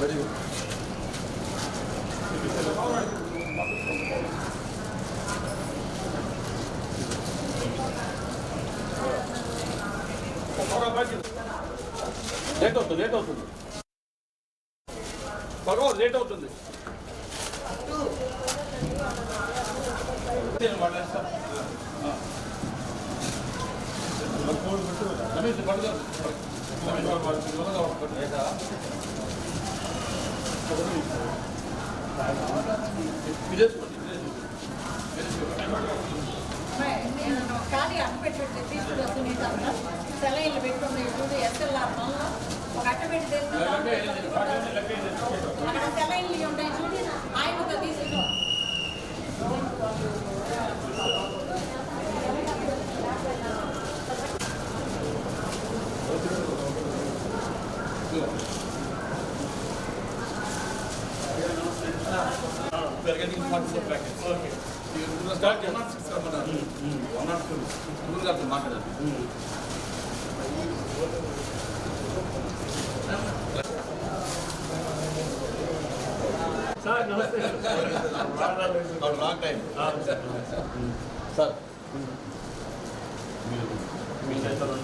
Very good late అవుతుంది late అవుతుంది పర్వాలేదు లేట్ అవుతుంది రమేష్ పడదు విదేశీ నేను ఖాళీ అట్ట పెట్టి తీసుకుని వస్తుంది సెలైన్లు పెట్టుకుని చూడు ఎస్ఎల్ఆర్ మళ్ళీ ఒక అట్ట పెట్టి తెచ్చుకుంటాం. అక్కడ సెలైన్లు ఉంటాయి చూడు ఆయన ఒక తీసుకుంటాం We are getting funds for package. Okay. You sir. Sir మీ చేతులు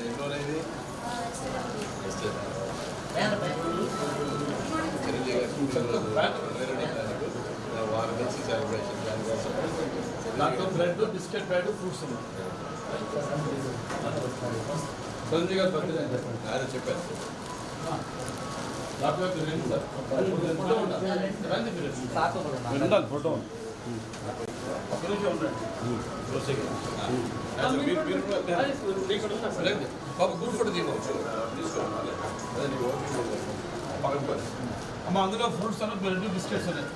ఎన్నో అనేది చిరంజీవి గారు వారం నుంచి సెలబ్రేషన్ దానికోసం దాంట్లో బ్రెడ్ బిస్కెట్ బ్రెడ్ ఫ్రూట్స్ ఉన్నాయి. చిరంజీవి గారు బర్త్డే అని చెప్పండి ఆయన చెప్పారు. Photo photo. బాబు గుడ్ ఫుడ్ తీసుకోవచ్చు. అదే. అమ్మ అందులో ఫ్రూట్స్ అన్న బ్రెడ్ బిస్కెట్స్ ఉన్నాయి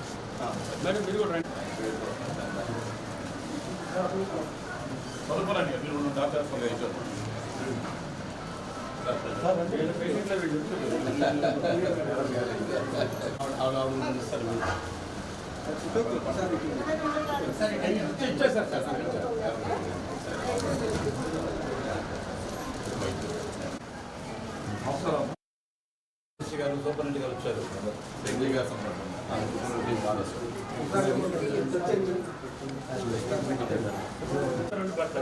మేడం మీరు కూడా మీరు డాక్టర్ ఇచ్చేసారు సార్ గారు సూపరింటెండెంట్ గారు వచ్చారు. గారు.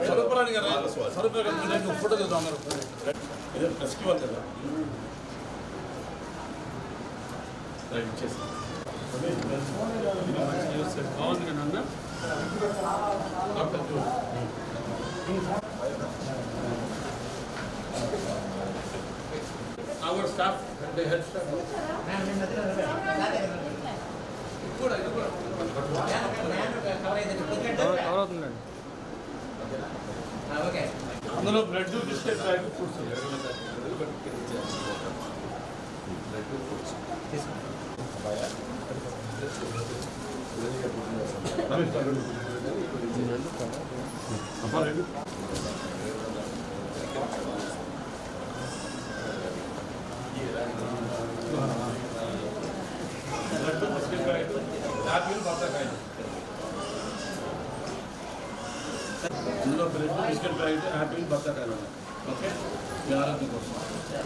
సందర్భంగా గారు స్వరూపరాణి ఫోటో కదా బాగుంది కదా అన్న అవర్ స్టాఫ్ అంటే హెడ్ స్టాఫ్ ఇది కూడా అందులో bread biscuit bag fruits bread biscuit bag apple బత్తాకాయ అందులో బ్రెడ్ బిస్కెట్ ప్యాకెట్ బత్తాకాయలు ఉన్నాయి. ఓకే? మీ ఆరోగ్యం కోసం.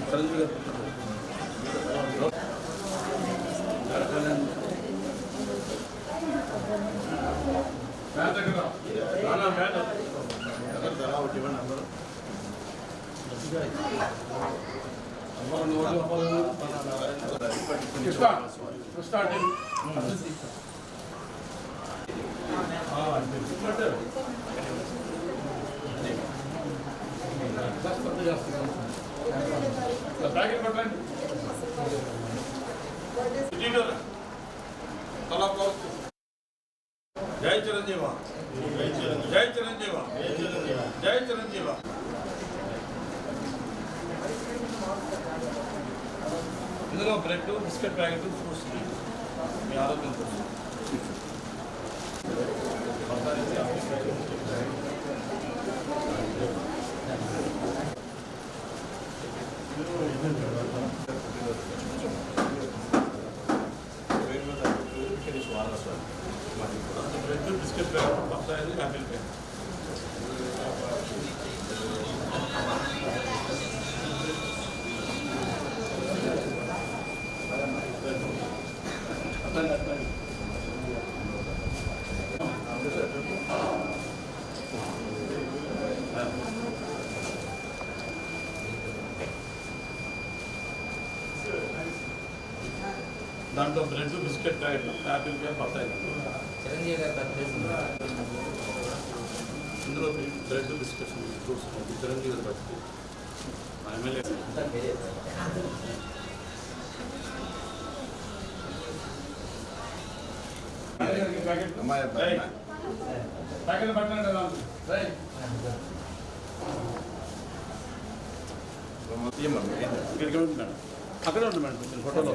చిరంజీవి గారు ఫ్యాన్ దగ్గర రా. నాన్న, ఫ్యాన్. ఎవరు ధర ఒకటి ఇవ్వండి అందరూ అమ్మలు నోళ్ళు, అమ్మలు. కృష్ణ కృష్ణ అంటే ఆ, అంటే ఇప్పుడంటే జాస్తి పెద్ద చేస్తున్నాం ప్యాకెట్ పెట్టండి ఇటీవల తలా క్లోజ్ జై చిరంజీవ జై చిరంజీవ జై చిరంజీవ ఇందులో బ్రెడ్ బిస్కెట్ ప్యాకెట్ ఫ్రూట్స్ ఉన్నాయి. మీ ఆరోగ్యం కోసం దాంట్లో బ్రెడ్ బిస్కెట్ ప్యాకెట్లు యాపిల్ ప్యాక్ పడతాయి చిరంజీవి గారు ఇందులో బ్రెడ్ బిస్కెట్స్ ఫ్రూట్స్ చిరంజీవి గారు బట్టి ఎమ్మెల్యే ప్యాకెట్ పట్టండి రైట్ ఇక్కడికి ఉంది మేడం అక్కడే ఉంది మేడం కొంచెం ఫోటోలో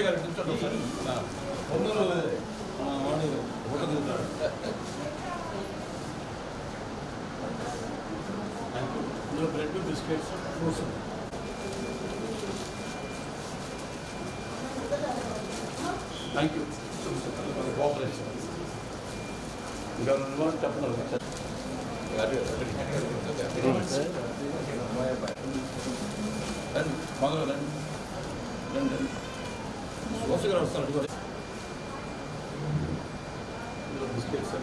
గారు కూర్చోండి ఒకసారి పొందూరు వాడు ఫోటో దిగుతాడు ఇందులో bread biscuits fruits thank you cooperation ఇంకా రెండు చెప్పండి మొదలు రండి రండి రండి వస్తు గారు వస్తారు అడుగు ఇందులో బిస్కెట్స్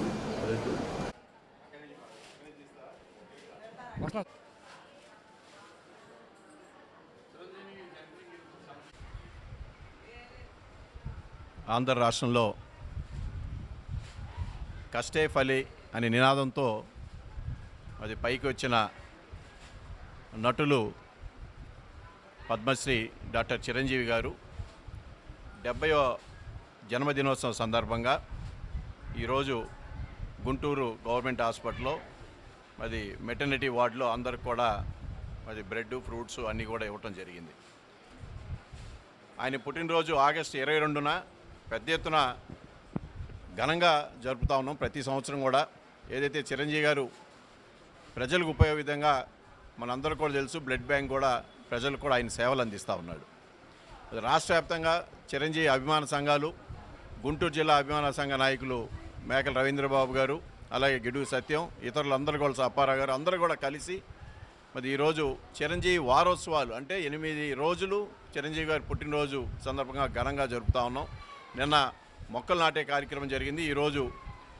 ఆంధ్ర రాష్ట్రంలో కష్టే ఫలి అనే నినాదంతో అది పైకి వచ్చిన నటులు పద్మశ్రీ డాక్టర్ చిరంజీవి గారు. డెబ్బయో జన్మదినోత్సవం సందర్భంగా ఈరోజు గుంటూరు గవర్నమెంట్ హాస్పిటల్లో మరి మెటర్నిటీ వార్డులో అందరికి కూడా మరి బ్రెడ్ ఫ్రూట్స్ అన్నీ కూడా ఇవ్వటం జరిగింది. ఆయన పుట్టినరోజు ఆగస్టు ఇరవై రెండున పెద్ద ఎత్తున ఘనంగా జరుపుతా ఉన్నాం. ప్రతి సంవత్సరం కూడా ఏదైతే చిరంజీవి గారు ప్రజలకు ఉపయోగ విధంగా మనందరూ కూడా తెలుసు బ్లడ్ బ్యాంక్ కూడా ప్రజలకు కూడా ఆయన సేవలు అందిస్తూ ఉన్నాడు. రాష్ట్ర వ్యాప్తంగా చిరంజీవి అభిమాన సంఘాలు గుంటూరు జిల్లా అభిమాన సంఘ నాయకులు మేకల రవీంద్రబాబు గారు అలాగే గిడుగు సత్యం ఇతరులందరూ కూడా సప్పారా గారు అందరూ కూడా కలిసి మరి ఈరోజు చిరంజీవి వారోత్సవాలు అంటే ఎనిమిది రోజులు చిరంజీవి గారి పుట్టినరోజు సందర్భంగా ఘనంగా జరుపుతా ఉన్నాం. నిన్న మొక్కలు నాటే కార్యక్రమం జరిగింది. ఈరోజు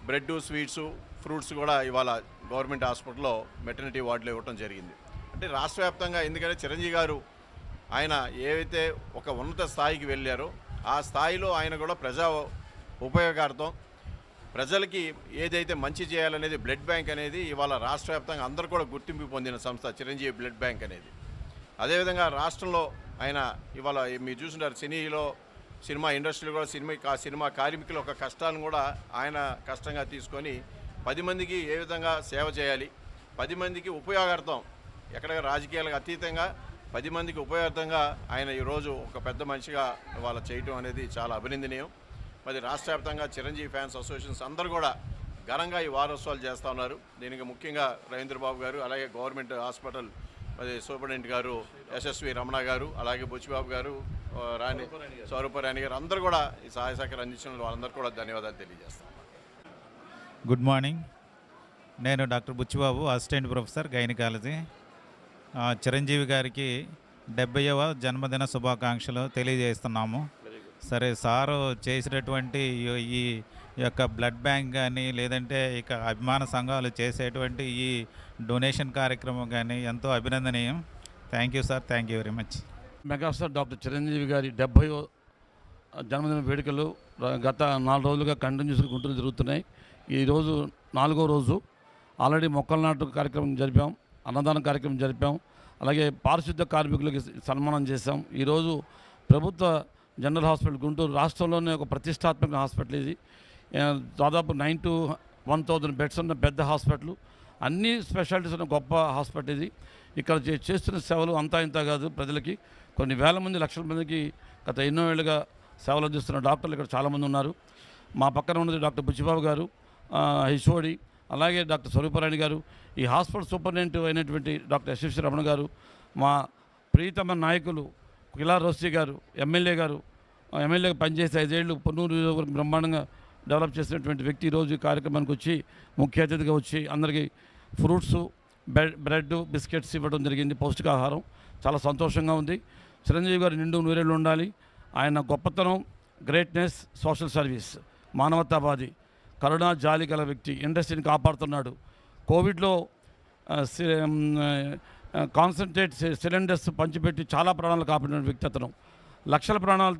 బ్రెడ్ స్వీట్స్ ఫ్రూట్స్ కూడా ఇవాళ గవర్నమెంట్ హాస్పిటల్లో మెటర్నిటీ వార్డులో ఇవ్వటం జరిగింది. అంటే రాష్ట్ర వ్యాప్తంగా ఎందుకంటే చిరంజీవి గారు ఆయన ఏవైతే ఒక ఉన్నత స్థాయికి వెళ్ళారో ఆ స్థాయిలో ఆయన కూడా ప్రజా ఉపయోగార్థం. ప్రజలకి ఏదైతే మంచి చేయాలనేది బ్లడ్ బ్యాంక్ అనేది ఇవాళ రాష్ట్ర వ్యాప్తంగా అందరూ కూడా గుర్తింపు పొందిన సంస్థ చిరంజీవి బ్లడ్ బ్యాంక్ అనేది. అదేవిధంగా రాష్ట్రంలో ఆయన ఇవాళ మీరు చూసినారు సినీలో సినిమా ఇండస్ట్రీలో కూడా సినిమా సినిమా కార్మికుల ఒక కష్టాన్ని కూడా ఆయన కష్టంగా తీసుకొని పది మందికి ఏ విధంగా సేవ చేయాలి పది మందికి ఉపయోగార్థం ఎక్కడ రాజకీయాలకు అతీతంగా పది మందికి ఉపయోగార్థంగా ఆయన ఈరోజు ఒక పెద్ద మనిషిగా వాళ్ళ చేయటం అనేది చాలా అభినందనీయం. మరి రాష్ట్ర వ్యాప్తంగా చిరంజీవి ఫ్యాన్స్ అసోసియేషన్స్ అందరూ కూడా ఘనంగా ఈ వారోత్సవాలు చేస్తూ ఉన్నారు. దీనికి ముఖ్యంగా రవీంద్రబాబు గారు అలాగే గవర్నమెంట్ హాస్పిటల్ మరి సూపరింటెండెంట్ గారు ఎస్ఎస్వి రమణ గారు అలాగే బుచ్చిబాబు గారు ఆ, రాణి స్వరూపరాణి గారు అందరూ కూడా ఈ సహాయ సహకారం అందించిన వాళ్ళందరూ కూడా ధన్యవాదాలు తెలియజేస్తాం. Good morning. నేను doctor Buchibabu assistant professor gynaecology. Chiranjeevi గారికి డెబ్బైవ జన్మదిన శుభాకాంక్షలు తెలియజేస్తున్నాము. సరే సారు చేసినటువంటి ఈ- యొక్క బ్లడ్ బ్యాంక్ కానీ లేదంటే ఇక అభిమాన సంఘాలు చేసేటువంటి ఈ డొనేషన్ కార్యక్రమం కానీ ఎంతో అభినందనీయం. Thank you sir thank you very much. Megastar doctor Chiranjeevi గారి డెబ్భైవ జన్మదిన వేడుకలు గత నాలుగు రోజులుగా కంటిన్యూస్గా గుంటూరు జరుగుతున్నాయి ఈరోజు నాలుగో రోజు ఆల్రెడీ మొక్కల నాటు కార్యక్రమం జరిపాం. అన్నదాన కార్యక్రమం జరిపాం. అలాగే పారిశుద్ధ కార్మికులకి సన్మానం చేశాం. ఈరోజు ప్రభుత్వ జనరల్ హాస్పిటల్ గుంటూరు రాష్ట్రంలోనే ఒక ప్రతిష్టాత్మక హాస్పిటల్ ఇది. దాదాపు nine to one thousand beds ఉన్న పెద్ద హాస్పిటల్. అన్ని స్పెషాలిటీస్ ఉన్న గొప్ప హాస్పిటల్ ఇది. ఇక్కడ చే- చేస్తున్న సేవలు అంతా ఇంత కాదు ప్రజలకి. కొన్ని వేల మంది లక్షల మందికి గత ఎన్నో ఏళ్ళుగా సేవలు అందిస్తున్న డాక్టర్లు ఇక్కడ చాలామంది ఉన్నారు. మా పక్కన ఉన్నది డాక్టర్ బుచ్చిబాబు గారు హిషోడి అలాగే డాక్టర్ స్వరూపరాణి గారు ఈ హాస్పిటల్ సూపరింటెండెంట్ అయినటువంటి డాక్టర్ యశస్వి రమణ గారు మా ప్రీతమ నాయకులు కిలా రోసి గారు ఎమ్మెల్యే గారు ఎమ్మెల్యేగా పనిచేసి ఐదేళ్ళు పొన్నూరు నియోజకవర్గం బ్రహ్మాండంగా డెవలప్ చేసినటువంటి వ్యక్తి ఈరోజు ఈ కార్యక్రమానికి వచ్చి ముఖ్య అతిథిగా వచ్చి అందరికీ ఫ్రూట్స్ బ్రెడ్ బ్రెడ్ బిస్కెట్స్ ఇవ్వడం జరిగింది. పౌష్టికాహారం చాలా సంతోషంగా ఉంది. చిరంజీవి గారు నిండు నూరేళ్ళు ఉండాలి. ఆయన గొప్పతనం గ్రేట్నెస్ సోషల్ సర్వీస్ మానవతావాది. కరుణా జాలి గల వ్యక్తి ఇండస్ట్రీని కాపాడుతున్నాడు. కోవిడ్లో సి- కాన్సన్ట్రేట్ సి- సిలిండర్స్ పంచిపెట్టి చాలా ప్రాణాలు కాపాడిన వ్యక్తి అతను. లక్షల ప్రాణాలు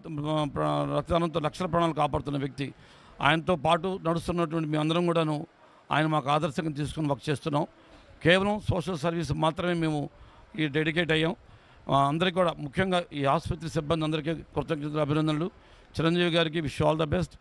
రక్తదానంతో లక్షల ప్రాణాలు కాపాడుతున్న వ్యక్తి. ఆయనతో పాటు నడుస్తున్నటువంటి మీ అందరం కూడాను ఆయన మాకు ఆదర్శంగా తీసుకుని వర్క్ చేస్తున్నాం. కేవలం సోషల్ సర్వీస్ మాత్రమే మేము ఈ డెడికేట్ అయ్యాం. అందరికీ కూడా ముఖ్యంగా ఈ ఆసుపత్రి సిబ్బంది అందరికీ కృతజ్ఞతలు అభినందనలు. చిరంజీవి గారికి విష్ ఆల్ ద బెస్ట్.